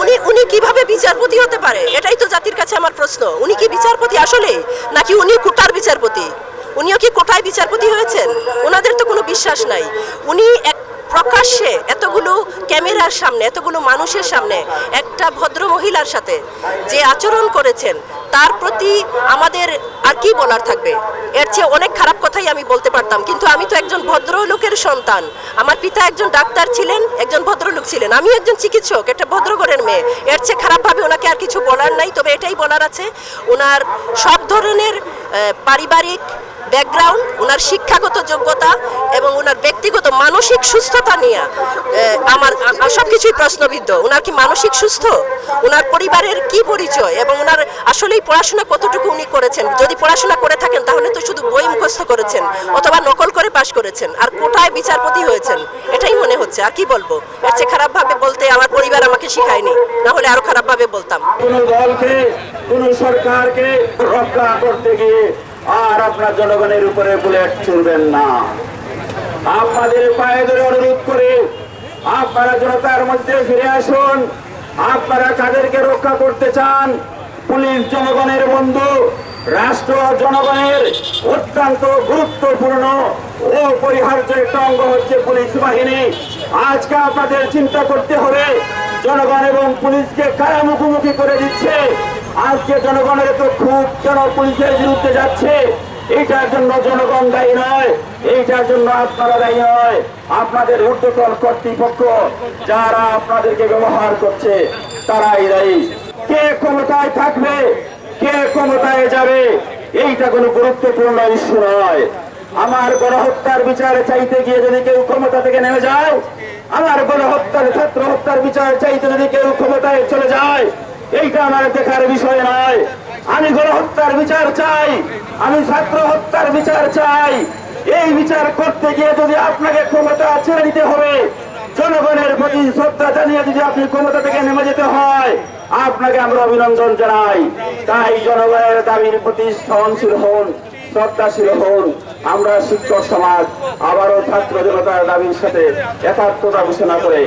উনি উনি কীভাবে বিচারপতি হতে পারে? এটাই তো জাতির কাছে আমার প্রশ্ন। উনি কি বিচারপতি আসলে? নাকি উনি কোটার বিচারপতি? উনিও কি কোটায় বিচারপতি হয়েছেন? ওনাদের তো কোনো বিশ্বাস নাই। উনি এক প্রকাশ্যে এতগুলো ক্যামেরার সামনে, এতগুলো মানুষের সামনে একটা ভদ্র মহিলার সাথে যে আচরণ করেছেন, তার প্রতি আমাদের আর কি বলার থাকবে? এর চেয়ে অনেক খারাপ কথাই আমি বলতে পারতাম। কিন্তু আমি তো একজন ভদ্রলোকের সন্তান। আমার পিতা একজন ডাক্তার ছিলেন, একজন ভদ্রলোক ছিলেন। আমি একজন চিকিৎসক, একটা ভদ্রঘরের মেয়ে। এর চেয়ে খারাপভাবে ওনাকে আর কিছু বলার নাই, তবে এটাই বলার আছে, ওনার সব ধরনের পারিবারিক ব্যাকগ্রাউন্ড ওনার শিক্ষাগত যোগ্যতা এবং ওনার ব্যক্তিগত মানসিক সুস্থতা নিয়ে আহ, আমার সব কিছুই প্রশ্নবিদ্ধ। ওনার কি মানসিক সুস্থ? ওনার পরিবারের কি পরিচয়? এবং ওনার আসলেই পড়াশোনা কতটুকু উনি করেছেন? যদি পড়াশোনা করে থাকেন তাহলে তো শুধু বই মুখস্থ করেছেন অথবা নকল করে পাশ করেছেন। আর কোটায় বিচারপতি হয়েছেন। এটাই মনে হচ্ছে। আর কি বলব? এর চেয়ে খারাপভাবে বলতে আমার পরিবার আমাকে শিখায়নি। না হলে আরও খারাপভাবে বলতাম। কোন দলকে কোন সরকারকে রক্ষা করতে গিয়ে আর আপনার জনগণের উপরে বুলেট ছুড়বেন না। আপনাদের পায়ে ধরে অনুরোধ করে আপনারা জনতার মধ্যে ফিরে আসুন। আপনারা কাদেরকে রক্ষা করতে চান? পুলিশ জনগণের বন্ধু, রাষ্ট্র জনগণের অত্যন্ত গুরুত্বপূর্ণ ও পরিহার্য একটা অঙ্গ হচ্ছে পুলিশ বাহিনী। আজকে আপনাদের চিন্তা করতে হবে, জনগণ এবং পুলিশকে কারা মুখোমুখি করে দিচ্ছে? আজকে জনগণের তো খুব কেন পুলিশের বিরুদ্ধে যাচ্ছে। এইটার জন্য জনগণ দায়ী নয় এইটার জন্য আপনারা দায়ী নয়। আপনাদের ঊর্ধ্বতন কর্তৃপক্ষ যারা আপনাদেরকে ব্যবহার করছে, তারাই দায়ী। কে ক্ষমতায় থাকবে, কে ক্ষমতায় যাবে, এইটা কোনো গুরুত্বপূর্ণ ইস্যু নয়। আমার গণহত্যার বিচার চাইতে গিয়ে যদি কেউ ক্ষমতা থেকে নেমে যায়, আমার গণহত্যার ছাত্র হত্যার বিচার চাইতে যদি কেউ ক্ষমতায় চলে যায়, এইটা আমার দেখার বিষয় নয়। আমি গণহত্যার বিচার চাই, আমি ছাত্র হত্যার বিচার চাই। এই বিচার করতে গিয়ে যদি আপনাকে ক্ষমতা ছেড়ে দিতে হবে, জনগণের প্রতি শ্রদ্ধা জানিয়ে যদি আপনি ক্ষমতা থেকে নেমে যেতে হয়, আপনাকে আমরা অভিনন্দন জানাই। তাই জনগণের দাবির প্রতি সহনশীল হন, শ্রদ্ধাশীল হন। আমরা শিক্ষক সমাজ, আবারও ছাত্র জনতার দাবির সাথে একাত্মতা ঘোষণা করে